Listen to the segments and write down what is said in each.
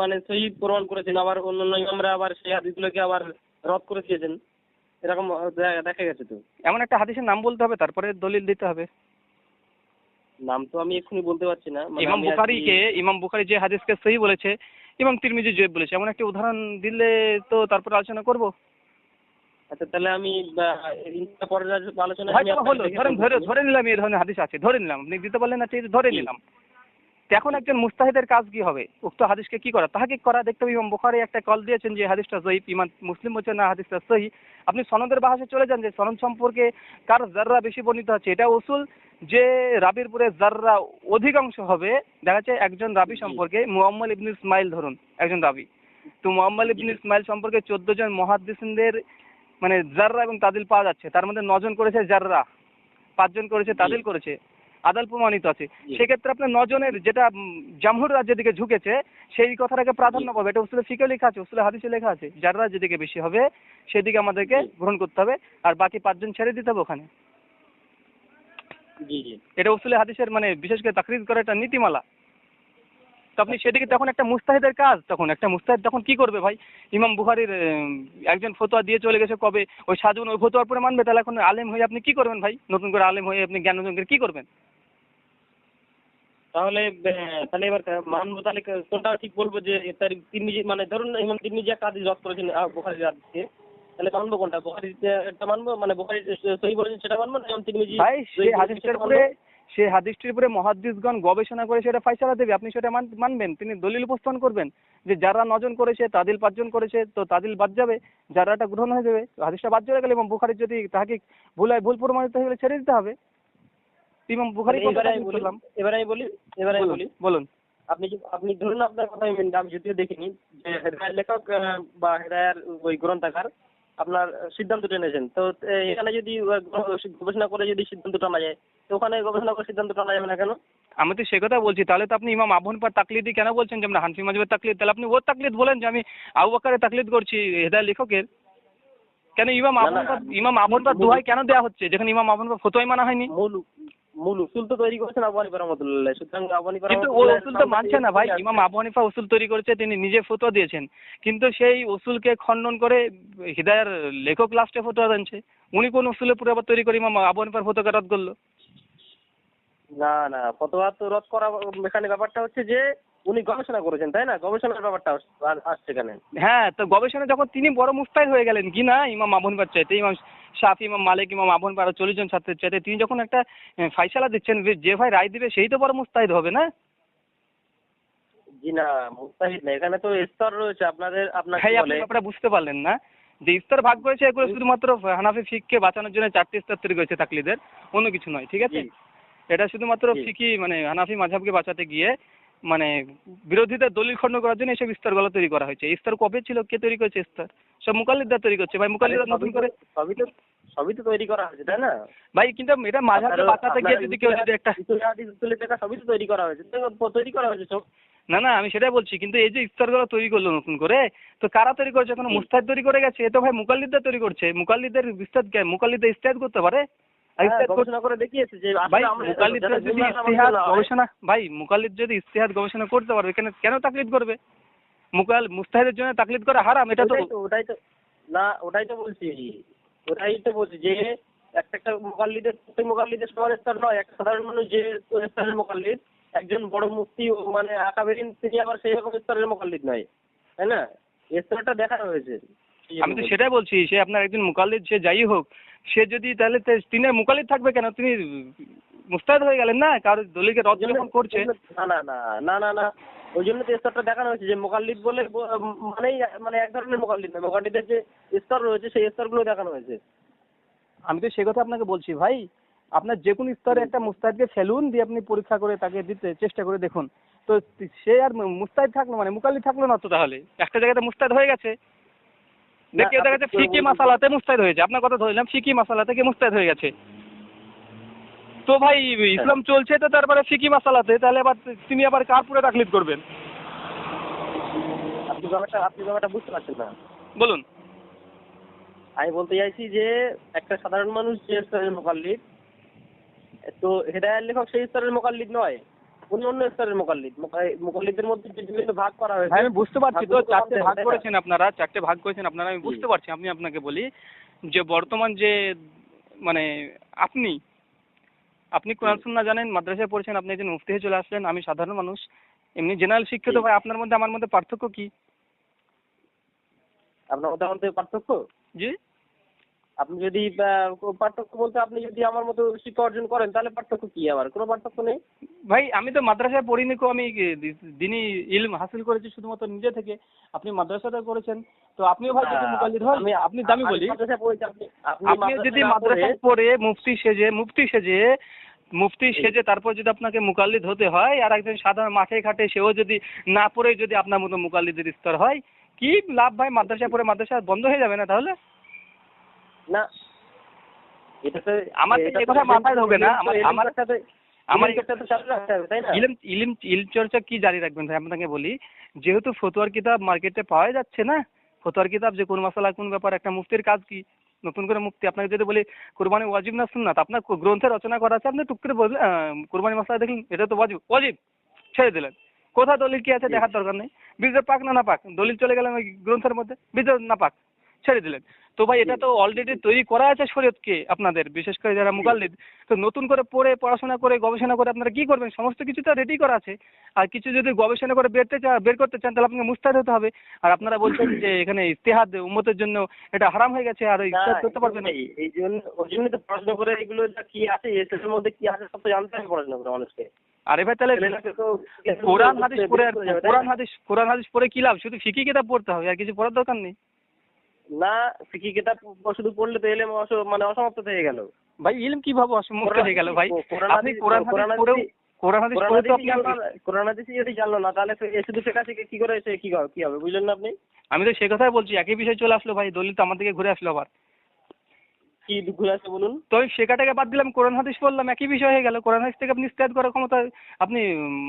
মানে সহি প্রমাণ করেছেন আবার অন্যান্য ইমামরা আবার সেই হাদিসগুলোকে আবার রদ করে দিয়েছেন। এরকম দেখা গেছে তো। এমন একটা হাদিসের নাম বলতে হবে তারপরে দলিল দিতে হবে। নাম তো আমি এক্ষুনি বলতে পারছি না মানে ইমাম বুখারিকে ইমাম বুখারি যে হাদিসকে সহি বলেছে ইমাম তিরমিজি জয়েব বলেছে এমন একটা উদাহরণ দিলে তো তারপরে আলোচনা করব? আচ্ছা তাহলে আমি ইনশা আলোচনা ধরে ধরে নিলাম এই ধরনের হাদিস আছে ধরে নিলাম। আপনি দিতে পারলেন না ধরে নিলাম। এখন একজন মুস্তাহিদের কাজ কি হবে? উক্ত হাদিসকে কি করা? তাহাকে করা? দেখতে হবে ইমাম বুখারি একটা কল দিয়েছেন যে হাদিসটা জয়ীফ ইমান মুসলিম বলছে না হাদিসটা সহি। আপনি সনদের বাহাসে চলে যান যে সনদ সম্পর্কে কার জাররা বেশি বর্ণিত হচ্ছে এটা উসুল যে রাবির পরে জাররা অধিকাংশ হবে দেখা যাচ্ছে একজন রাবি সম্পর্কে মুহাম্মদ ইবনে ইসমাইল ধরুন একজন রাবি। তো মুহাম্মদ ইবনে ইসমাইল সম্পর্কে চোদ্দ জন মহাদ্দিসিনদের মানে জাররা এবং তাদিল পাওয়া যাচ্ছে। তার মধ্যে নজন করেছে জাররা পাঁচজন করেছে তাদিল করেছে। আদাল প্রমাণিত আছে। সেক্ষেত্রে আপনার নজনের যেটা জামহুর রাজ্যের দিকে ঝুঁকেছে সেই কথাটাকে প্রাধান্য পাবে। এটা উসুলে ফিকে লেখা আছে উসুলে হাদিসে লেখা আছে। যারা যেদিকে বেশি হবে সেদিকে আমাদেরকে গ্রহণ করতে হবে আর বাকি পাঁচজন ছেড়ে দিতে হবে ওখানে। এটা উসুলে হাদিসের মানে বিশেষ করে তাকরিজ করা একটা নীতিমালা। তো আপনি সেদিকে তখন একটা মুস্তাহিদের কাজ তখন একটা মুস্তাহিদ তখন কি করবে ভাই? ইমাম বুহারির একজন ফতোয়া দিয়ে চলে গেছে কবে? ওই সাজুন ওই ফতোয়ার পরে মানবে? তাহলে এখন আলেম হয়ে আপনি কি করবেন ভাই? নতুন করে আলেম হয়ে আপনি জ্ঞান অর্জন করে কি করবেন? তাহলে তাহলে এবার মানবো তাহলে কোনটা ঠিক বলব যে তার তিরমিজি মানে ধরুন না ইমাম তিরমিজি একটা হাদিস রদ করেছেন আহ, বুখারীর তাহলে মানবো কোনটা? মানবো? মানে বুখারী সহি বলেছেন সেটা মানবো না? তিরমিজি ভাই সেই হাদিসটার উপরে সেই হাদিসটির উপরে মহাদ্দিসগণ গবেষণা করে সেটা ফাইসালা দেবে। আপনি সেটা মান- মানবেন। তিনি দলিল উপস্থাপন করবেন যে যারা নজন করেছে তাদিল পাঁচজন করেছে তো তাদিল বাদ যাবে। যারা এটা গ্রহণ হয়ে যাবে হাদিসটা বাদ চলে গেলে এবং বুখারির যদি তাকে ভুল হয় ভুল প্রমাণিত হয়ে গেলে ছেড়ে দিতে হবে। ইমাম বুখারি এবারে আমি বলি এবারে আমি বলি এবারে আমি বলি। বলুন। আপনি আপনি ধরুন আপনার কথা আমি যদিও দেখিনি যে হেদায়ের লেখক বা হেদায়ার ওই গ্রন্থাকার আপনার সিদ্ধান্ত টেনেছেন। তো এখানে যদি গবেষণা করে যদি সিদ্ধান্ত টানা যায় তো ওখানে গবেষণা করে সিদ্ধান্ত টানা যাবে না কেন? আমি তো সে কথা বলছি। তাহলে তো আপনি ইমাম আবুন পর তাকলিদি কেন বলছেন? যে আমরা হানফি মাজবের তাকলিদ। তাহলে আপনি ওর তাকলিদ বলেন যে আমি আবু বাকারের তাকলিদ করছি হেদায় লেখকের। কেন ইমাম না, আবুন না, পার ইমাম আবুন পার দোহাই কেন দেওয়া হচ্ছে? যেখানে ইমাম আবুন পার ফতোয়াই মানা হয়নি। মূল উসুল তো তৈরি করেছেন আবু হানিফা রহমতুল্লাহ। সুতরাং আবু হানিফা কিন্তু ও উসুল তো মানছে না ভাই। ইমাম আবু হানিফা উসুল তৈরি করেছে তিনি নিজে ফতোয়া দিয়েছেন। কিন্তু সেই উসুলকে খণ্ডন করে হৃদয়ের লেখক লাস্টে ফতোয়া জানছে। উনি কোন উসুলে পুরো আবার তৈরি করে ইমাম আবু হানিফার ফতোয়া রদ করল? না না ফতোয়া তো রদ করা এখানে ব্যাপারটা হচ্ছে যে উনি গবেষণা করেছেন তাই না? গবেষণার ব্যাপারটা আস- আস- আসছে এখানে। হ্যাঁ তো গবেষণা যখন তিনি বড় মুস্তাহিদ হয়ে গেলেন কি না? ইমাম চাইতে ইমাম শাফি ইমাম মালিক ইমাম চল্লিশ জন ছাত্রের চাইতে তিনি যখন একটা ফাইসালা দিচ্ছেন যে- ভাই রায় দিবে সেই তো বড় মুস্তাহিদ হবে না? জি না মুস্তাহিদ না। এখানে তো স্তর রয়েছে আপনাদের আপনার ভাই কি আপনি বলে। ব্যাপারটা বুঝতে পারলেন না। যে ইস্তার ভাগ করেছে এগুলো শুধুমাত্র হানাফি ফিককে বাঁচানোর জন্য চারটি ইস্তার তৈরি করেছে তাকলিদের অন্য কিছু নয় ঠিক আছে? এটা শুধুমাত্র। ফিকি মানে হানাফি মাঝাবকে বাঁচাতে গিয়ে মানে বিরোধীদের দলিল খণ্ড করার জন্য এসব ইস্তারগুলো তৈরি করা হয়েছে। ইস্তার কবে ছিল? কে তৈরি করেছে ইস্তার সব মুকাল্লিদরা তৈরি করছে। ভাই মুকাল্লিদরা নতুন করে সবই তো সবই তো তৈরি করা হয়েছে তাই না? ভাই কিন্তু এটা মাঝহাবকে বাঁচাতে গিয়ে যদি কেউ যদি একটা সবই তো তৈরি করা হয়েছে। তৈরি করা হয়েছে সব। না না আমি সেটাই বলছি কিন্তু এই যে ইফতারগুলো তৈরি করল নতুন করে তো কারা তৈরি করেছে? কোনো মুস্তাদ তৈরি করে গেছে? এ তো ভাই মুকাল্লিদরা তৈরি করছে। মুকাল্লিদের ইস্তাদ কে মুকাল্লিদরা ইস্তাদ করতে পারে? হ্যাঁ, ইস্তাদ করতে- গবেষণা করে দেখিয়েছে যে ভাই যদি ইস্তিহাদ গবেষণা ভাই মুকাল্লিদ যদি ইস্তিহাদ গবেষণা করতে পারবে কেন কেন তাকলিদ করবে? মুকাল মুস্তাহিদের জন্য তাকলিদ করা হারাম এটা তো ওটাই তো না ওটাই তো বলছি। ওটাই তো বলছি যে একটা একটা মোকাল্লিদের প্রত্যেক মোকাল্লিদের সমান স্তর নয় একটা সাধারণ মানুষ যে স্তরের মোকাল্লিদ একজন বড় মুফতি ও মানে আকাবেরিন তিনি আবার সেই রকম স্তরের মোকাল্লিদ নয়। তাই না? স্তরটা দেখানো হয়েছে। আমি তো সেটাই বলছি সে আপনার একজন মুকাল্লিদ সে যাই হোক সে যদি তাহলে তিনি মুকাল্লিদ থাকবে কেন? তিনি মুস্তাহিদ হয়ে গেলেন না? কারোর দলিলকে রদ যখন করছে। না না না না না না। ওই জন্য তো স্তরটা দেখানো হয়েছে যে মোকাল্লিদ বলে মানেই মানে এক ধরনের মোকাল্লিদ না মোকাল্লিদের যে স্তর রয়েছে সেই স্তরগুলো দেখানো হয়েছে। আমি তো সে কথা আপনাকে বলছি ভাই। আপনার যে কোনো স্তরে একটা মুস্তাহিদকে ফেলুন দিয়ে আপনি পরীক্ষা করে তাকে দিতে চেষ্টা করে দেখুন। তো সে আর মুস্তাহিদ থাকল মানে মুকাল্লিদ থাকল না তো তাহলে? একটা জায়গাতে মুস্তাহিদ হয়ে গেছে। দেখি আপনি ফিকি। মাসালাতে মুস্তাহিদ হয়েছে আপনার কথা ধরলাম ফিকি মাসালা থেকে মুস্তাহিদ হয়ে গেছে? তো ভাই ইসলাম চলছে তো তারপরে ফিকি মাসালাতে তাহলে আবার তিনি আবার কার পুরে তাকলিদ করবেন? আপনি ব্যাপারটা আপনি ব্যাপারটা বুঝতে পারছেন না। বলুন। আমি বলতে চাইছি যে একটা সাধারণ মানুষ যে স্তরের মোকাল্লিদ তো হেদায়ের লেখক সেই স্তরের মোকাল্লিদ নয়। উনি অন্য স্তরের মোকাল্লিদ। মোকা- মোকাল্লিদের মধ্যে বিভিন্ন ভাগ করা হয়েছে হ্যাঁ আমি বুঝতে পারছি তো চারটে ভাগ না? করেছেন আপনারা চারটে ভাগ করেছেন আপনারা আমি বুঝতে পারছি আমি আপনাকে বলি যে বর্তমান যে মানে আপনি আপনি কোরআন সুন্নাহ জানেন মাদ্রাসায় পড়ছেন আপনি একজন মুফতি হয়ে চলে আসলেন আমি সাধারণ মানুষ এমনি জেনারেল শিক্ষিত ভাই আপনার মধ্যে আমার মধ্যে পার্থক্য কি? আপনার মধ্যে আমাদের পার্থক্য? জি। আপনি যদি পার্থক্য বলতে আপনি যদি আমার মতো শিক্ষা অর্জন করেন তাহলে পার্থক্য কি আবার? কোনো পার্থক্য নেই? ভাই আমি তো মাদ্রাসায় পড়িনি কো আমি দিনই ইলম হাসিল করেছি শুধুমাত্র নিজে থেকে। আপনি মাদ্রাসাতে করেছেন তো আপনিও ভাই যদি মুকাল্লিদ হন আমি আপনি দামি বলি। আপনি যদি মাদ্রাসায় পড়ে মুফতি সেজে মুফতি সেজে মুফতি সেজে তারপর যদি আপনাকে মুকাল্লিদ হতে হয় আর একজন সাধারণ মাঠে ঘাটে সেও যদি না পড়ে যদি আপনার মতো মুকাল্লিদের স্তর হয় কি লাভ ভাই? মাদ্রাসায় পড়ে মাদ্রাসা বন্ধ হয়ে যাবে না তাহলে? না। এটা আমার তো কথা মাথায় ঢোকে না, আমার- আমার- চর্চা আমার এলিম চর্চা তো চালু রাখতে হবে তাই না? ইলম চর্চা কি জারি রাখবেন ভাই? আপনাকে বলি যেহেতু ফতোয়ার কিতাব মার্কেটে পাওয়া যাচ্ছে না ফতোয়ার কিতাব যে কোন মশলা কোন ব্যাপার একটা মুফতির কাজ কি? নতুন করে মুফতি আপনাকে যদি বলি কোরবানি ওয়াজিব না সুন্নাত? আপনার গ্রন্থে রচনা করা আছে আপনি টুক করে বললেন আহ, কোরবানি মশলা দেখলেন এটা তো ওয়াজিব। ওয়াজিব! ছেড়ে দিলেন। কোথায় দলিল কি আছে দেখার দরকার নেই? বীজের পাক না না পাক? দলিল চলে গেলাম ওই গ্রন্থের মধ্যে বীজের না পাক। ছেড়ে দিলেন। তো ভাই এটা তো অলরেডি তৈরি করা আছে শরীয়তকে আপনাদের বিশেষ করে যারা মুকাল্লিদ তো নতুন করে পড়ে পড়াশোনা করে গবেষণা করে আপনারা কি করবেন? সমস্ত কিছু তো রেডি করা আছে। আর কিছু যদি গবেষণা করে বেরতে চা বের করতে চান তাহলে আপনাকে মুস্তাদ হতে হবে। আর আপনারা বলছেন যে এখানে ইস্তেহাদ উম্মতের জন্য এটা হারাম হয়ে গেছে আর ইস্তেহাদ করতে পারবে না। এই জন্য ওই জন্য তো পড়াশোনা করে এগুলো কি আছে এসের মধ্যে কি আছে সব তো জানতে হবে পড়াশোনা করে মানুষকে। আরে ভাই তাহলে কোরআন হাদিস পড়ে আর কোরআন হাদিস কোরআন হাদিস পড়ে কি লাভ? শুধু ফিকি কিতাব পড়তে হবে আর কিছু পড়ার দরকার নেই। না ফিকি কিতাব শুধু পড়লে তো এলেম মানে অসমাপ্ত থেকে গেল। ভাই ইলম কীভাবে কোরআন হয়ে গেল ভাই? হাদিস- আপনি হাদিস- কোরআন হাদিস পড়েও কোরআন হাদিস পড়ে তো আপনি কোরআন হাদিসই যদি জানলো না তাহলে শুধু ফেকা শিখে কি করে এসে কি হবে কি হবে বুঝলেন না আপনি? আমি তো সে কথাই বলছি একই বিষয় চলে আসলো ভাই দলিল তো আমার দিকে ঘুরে আসলো আবার। কি ঘুরে আছে বলুন? তো আমি শেখাটাকে বাদ দিলাম কোরআন হাদিস বললাম একই বিষয় হয়ে গেল। কোরআন হাদিস থেকে আপনি স্টার্ট করার ক্ষমতা আপনি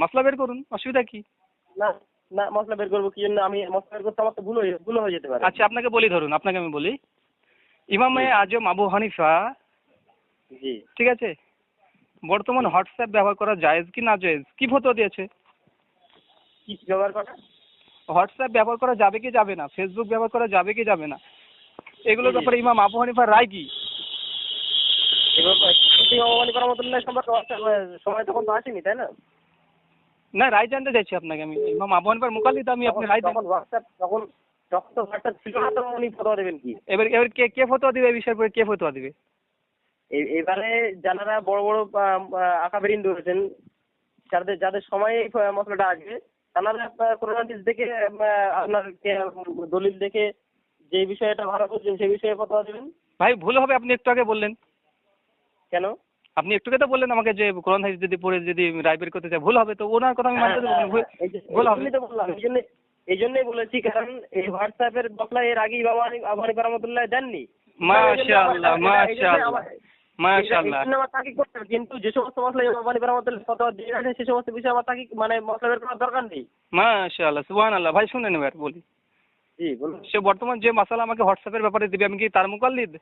মাসলা বের করুন অসুবিধা কি? না না মশলা বের করব কি জন্য? আমি মশলা বের করতে আমার তো ভুল হয়ে ভুল হয়ে যেতে পারে। আচ্ছা আপনাকে বলি ধরুন আপনাকে আমি বলি। ইমামে আজম আবু হানিফা জি। ঠিক আছে? বর্তমান হোয়াটসঅ্যাপ ব্যবহার করা জায়েজ কি না জায়েজ? কি ফটো দিয়েছে? কি ব্যবহার করা? হোয়াটসঅ্যাপ ব্যবহার করা যাবে কি যাবে না? ফেসবুক ব্যবহার করা যাবে কি যাবে না? এগুলোর। ব্যাপারে ইমাম আবু হানিফার রায় কি? মতন সম্পর্কে সময় তখন তো আসেনি তাই না? না রায় জানতে চাইছি আপনাকে আমি। ইমাম আবু হানিফার মুকাল্লিদ আমি আপনি রায় তখন হোয়াটসঅ্যাপ তখন তখন তো হোয়াটসঅ্যাপ ছিল না তো উনি ফটো দেবেন কি? এবার এবার কে কে ফতোয়া দিবে এই বিষয়ের উপরে? কে ফতোয়া দিবে? এবারে যারা বড় বড় আঁকাবেরিন রয়েছেন যাদের যাদের সময়ে এই মশলাটা আসবে তারা দিস দেখে আপনার দলিল দেখে যে বিষয়টা ভালো করছেন সেই বিষয়ে ফতোয়া দেবেন। ভাই ভুল হবে আপনি একটু আগে বললেন। কেন? আপনি একটু আগে তো বললেন আমাকে যে কোরআন হাদিস যদি পড়ে যদি রায় বের করতে চাই ভুল হবে তো ওনার কথা আমি মানতে দেবো ভুল- হ্যাঁ, ভুল হবে। তো বললাম এই জন্য এই জন্যই বলেছি কারণ এই হোয়াটসঅ্যাপের মশলা এর আগেই বাবা আবানি রহমতুল্লাহ দেননি। মাশাআল্লাহ মাশাআল্লাহ মাশাআল্লাহ। আমার তাকিদ করতে কিন্তু যে সমস্ত মশলা ইমাম আলী রহমতুল্লাহ ফতোয়া দিয়ে রাখেন সেই সমস্ত বিষয়ে আমার তাকিদ মানে মশলা বের করার দরকার নেই। মাশাআল্লাহ সুবহানাল্লাহ। ভাই শুনেন এবার বলি। জি বলুন। সে বর্তমান যে মাসালা আমাকে হোয়াটসঅ্যাপের ব্যাপারে দিবে আমি কি তার মুকাল্লিদ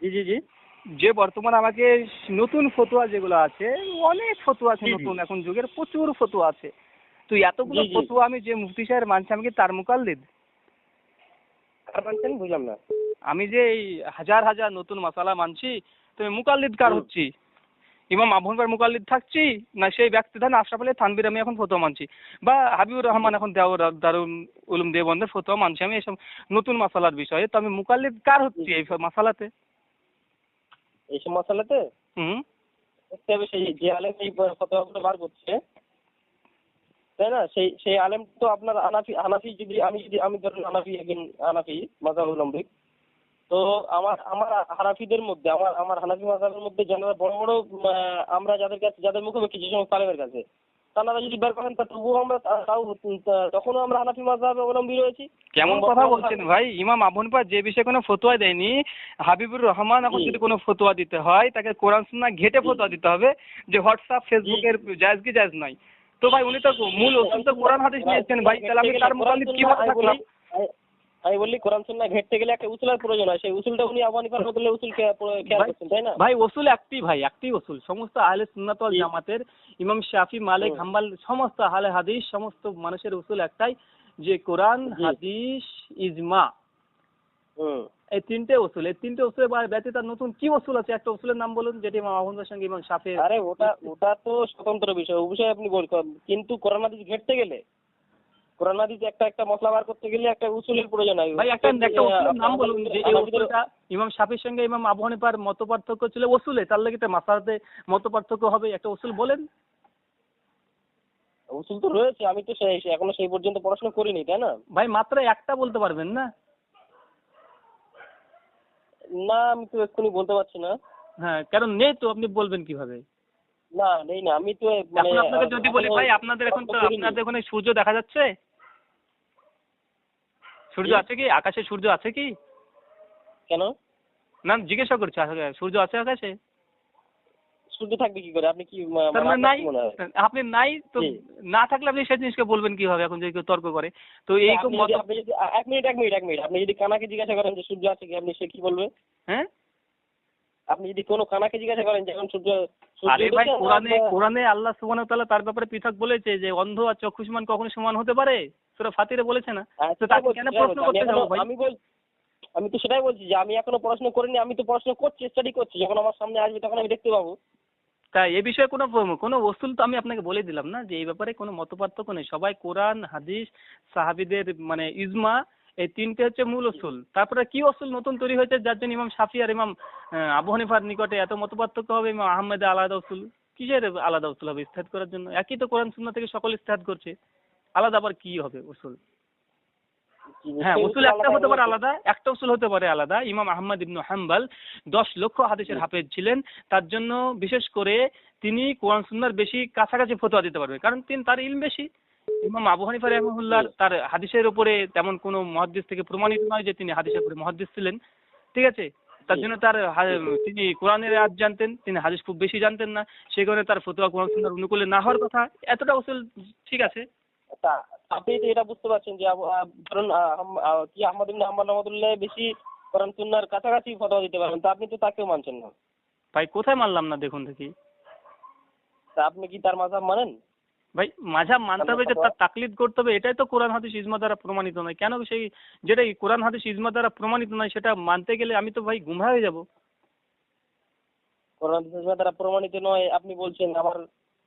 জি জি জি। যে বর্তমান আমাকে নতুন ফতোয়া যেগুলো আছে অনেক ফতোয়া আছে। নতুন। এখন যুগের প্রচুর ফতোয়া আছে। তো এতগুলো। ফতোয়া আমি যে মুফতি সাহেব মানছি আমি কি তার মুকাল্লিদ? মানছেন বুঝলাম না। আমি যে এই হাজার হাজার নতুন মশালা মানছি তো মুকাল্লিদ কার হচ্ছি? ইমাম আবহাওয়ার মুকাল্লিদ থাকছি না সেই ব্যক্তি থাকেন আশরাফ আলী থানবির আমি এখন ফতোয়া মানছি। বা হাবিবুর রহমান এখন দেওয়ার দারুল উলুম দেবন্ধের ফতোয়া মানছি আমি এসব নতুন মশালার বিষয়ে। তো আমি মুকাল্লিদ কার হচ্ছি এই মশালাতে মশলাতে? হুম। দেখতে হবে সেই যে আলেম এই ফতোয়াগুলো বার করছে। তাই না? সেই সেই আলেম তো আপনার আনাফি আনাফি যদি আমি যদি আমি ধরুন আনাফি একজন আনাফি মাজাবলম্বিক তো আমার আমার হানাফিদের মধ্যে আমার আমার হানাফি মাজাবের মধ্যে যারা বড় বড় আমরা যাদের কাছে যাদের মুখোমুখি যে সমস্ত আলেমের কাছে তারা যদি বের করেন তা তবুও আমরা তাও তখনও আমরা হানাফি মাজাবে অবলম্বী রয়েছি। কেমন কথা বলছেন ভাই? ইমাম আবুনপা যে বিষয়ে কোনো ফতোয়া দেয়নি হাবিবুর রহমান এখন যদি কোনো ফতোয়া দিতে হয় তাকে কোরআন সুন্নাহ ঘেটে। ফতোয়া দিতে হবে যে হোয়াটসঅ্যাপ ফেসবুকের জায়েজ কি জায়েজ নয়। তো ভাই উনি তো মূল ওষুধ তো কোরআন হাদিস নিয়েছেন ভাই তাহলে আমি তার মোকাবিলা কীভাবে থাকলাম? আমি বললি কোরআন ঘেঁটতে গেলে একটা উসুলের প্রয়োজন হয়। সেই উসুলটা উনি বদলে উসুল খেয়াল করছেন তাই না? ভাই ওসুল একটি ভাই একটি ওসুল সমস্ত আহলে সুন্নাত ওয়াল জামাতের ইমাম শাফি মালিক হাম্বাল সমস্ত আহলে হাদিস সমস্ত মানুষের উসুল একটাই যে কোরআন হাদিস ইজমা। এই তিনটে ওসুল এই তিনটে বা- ব্যতীত আর নতুন কি ওসুল আছে? একটা ওসুলের নাম বলুন যেটি ইমাম আহমদের সঙ্গে ইমাম শাফি আরে ওটা ওটা তো স্বতন্ত্র বিষয়। ও বিষয়ে আপনি বল কিন্তু কোরআন হাদিস ঘেঁটতে গেলে কোরআন হাদিস একটা একটা মশলা বার করতে গেলে একটা উসুলের প্রয়োজন হয়। ভাই একটা একটা ওসুলের নাম বলুন যে এই ওসুলটা ইমাম শাফির সঙ্গে ইমাম আবু হানিফার মত পার্থক্য ছিল ওসুলে তার লাগে মাসালাতে মত পার্থক্য হবে একটা ওসুল বলেন। উসুল তো রয়েছে আমি তো সেই- এখনও সেই পর্যন্ত পড়াশোনা করিনি তাই না? ভাই মাত্র একটা বলতে পারবেন না? না আমি তো এক্ষুনি বলতে পারছি না। হ্যাঁ কারণ নেই তো আপনি বলবেন কীভাবে? না নেই না আমি তো মানে আপনাকে যদি বলি ভাই আপনাদের এখন তো আপনাদের ওখানে সূর্য দেখা যাচ্ছে? সূর্য আছে কি? আকাশে সূর্য আছে কি? কেন? না জিজ্ঞাসা করছি সূর্য আছে আকাশে? সূর্য থাকবে কি করে? আপনি কি মানে মানে নাই? আপনি নাই তো না থাকলে আপনি সেই জিনিসকে বলবেন কীভাবে এখন যদি কেউ তর্ক করে? তো এই আপনি মত আপনি যদি আ- এক মিনিট এক মিনিট এক মিনিট। আপনি যদি কানাকে জিজ্ঞাসা করেন যে সূর্য আছে কি আপনি সে কি বলবে হ্যাঁ? আপনি যদি কোনো কানাকে জিজ্ঞাসা করেন যে এখন সূর্য আরে ভাই কোরআনে কোরআনে আল্লাহ সুবহানাহু ওয়া তাআলা তার ব্যাপারে পৃথক বলেছে যে অন্ধ আর চক্ষু সমান কখনো সমান হতে পারে? সূরা ফাতিরে বলেছে না? হ্যাঁ, তো তাকে কেন প্রশ্ন করতে যাব ভাই? আমি বল আমি তো সেটাই বলছি যে আমি এখনও পড়াশোনা করিনি আমি তো পড়াশোনা করছি স্টাডি করছি যখন আমার সামনে আসবে তখন আমি দেখতে পাবো। তাই এ বিষয়ে কোনো কোনো ওসুল তো আমি আপনাকে বলে দিলাম না যে এই ব্যাপারে কোনো মতপার্থক্য নেই। সবাই কোরআন হাদিস সাহাবিদের মানে ইজমা এই তিনটে হচ্ছে মূল ওসুল তারপরে কি ওসুল নতুন তৈরি হয়েছে যার জন্য ইমাম শাফি আর ইমাম আবু হানিফার নিকটে এত মতপার্থক্য হবে? ইমাম আহমেদ আলাদা ওসুল কিসের আলাদা ওসুল হবে ইস্তেহাদ করার জন্য? একই তো কোরআন সুন্নাহ থেকে সকল ইস্তেহাদ করছে। আলাদা আবার কি হবে ওসুল হ্যাঁ উসুল একটা হতে পারে আলাদা একটা উসুল হতে পারে আলাদা। ইমাম আহমদ ইবনু হাম্বাল দশ লক্ষ হাদিসের হাফেজ ছিলেন। তার জন্য বিশেষ করে তিনি কোরআন সুন্নার বেশি কাছাকাছি ফতোয়া দিতে পারবে। কারণ তিনি তার ইলম বেশি। ইমাম আবু হানিফা রহমুল্লাহ তার হাদিসের উপরে তেমন কোনো মহাদ্দিস থেকে প্রমাণিত নয় যে তিনি হাদিসের উপরে মহাদ্দিস ছিলেন। ঠিক আছে? তার জন্য তার তিনি কোরআনের আজ জানতেন তিনি হাদিস খুব বেশি জানতেন না। সেই কারণে তার ফতোয়া কোরআন সুন্নার অনুকূলে না হওয়ার কথা। এতটা উসুল ঠিক আছে। আপনি তো এটা বুঝতে পারছেন যে ধরুন কি আহমদ ইবনে হাম্বল রহমতুল্লাহ বেশি কোরআন সুন্নাহর কাছাকাছি ফতোয়া দিতে পারবেন তা আপনি তো তাকেও মানছেন না। ভাই কোথায় মানলাম না দেখুন দেখি। তা আপনি কি তার মাযহাব মানেন? ভাই মাঝাব মানতে হবে যে তার তাকলিদ করতে হবে এটাই তো কোরআন হাদিস ইজমা দ্বারা প্রমাণিত নয়। কেন সেই যেটা কোরআন হাদিস ইজমা দ্বারা প্রমাণিত নয় সেটা মানতে গেলে আমি তো ভাই গুমরা হয়ে যাব। কোরআন হাদিস দ্বারা প্রমাণিত নয় আপনি বলছেন আমার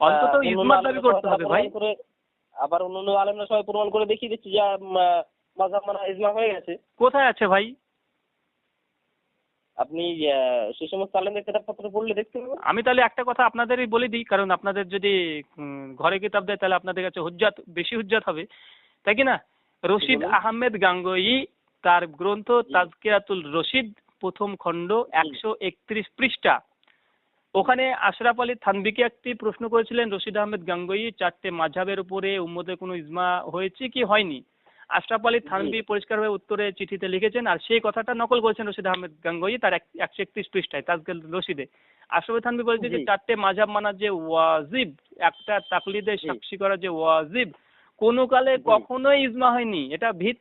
অন্তত ইজমার দাবি করতে হবে ভাই। আবার অন্যান্য আলেমরা সবাই প্রমাণ করে দেখিয়ে দিচ্ছে যে মাঝাব মানা ইজমা হয়ে গেছে। কোথায় আছে ভাই? আপনি সেই সমস্ত আলেমদের কিতাবপত্র পড়লে দেখতে পাবেন। আমি তাহলে একটা কথা আপনাদেরই বলে দিই কারণ আপনাদের যদি ঘরে কিতাব দেয় তাহলে আপনাদের কাছে হুজ্জাত বেশি হুজ্জাত হবে। তাই কি না? রশিদ আহমেদ গাঙ্গোই তার গ্রন্থ। তাজকিরাতুল রশিদ প্রথম খণ্ড একশো একত্রিশ পৃষ্ঠা। ওখানে আশরাফ আলী থানবিকে একটি প্রশ্ন করেছিলেন রশিদ আহমেদ গাঙ্গোই চারটে মাঝাবের উপরে উম্মদের কোনো ইজমা হয়েছে কি হয়নি? আশরাফ আলী থানবি পরিষ্কারভাবে উত্তরে চিঠিতে লিখেছেন আর সেই কথাটা নকল করেছেন রশিদ আহমেদ গাঙ্গোই তার এক- একশো একত্রিশ পৃষ্ঠায় তাজকেল রশিদে। আশরাফ থানবি বলেছে যে চারটে মাঝাব মানা যে ওয়াজিব একটা তাকলিদে সাক্ষী করা যে ওয়াজিব কোনো কালে কখনোই ইজমা হয়নি এটা ভিত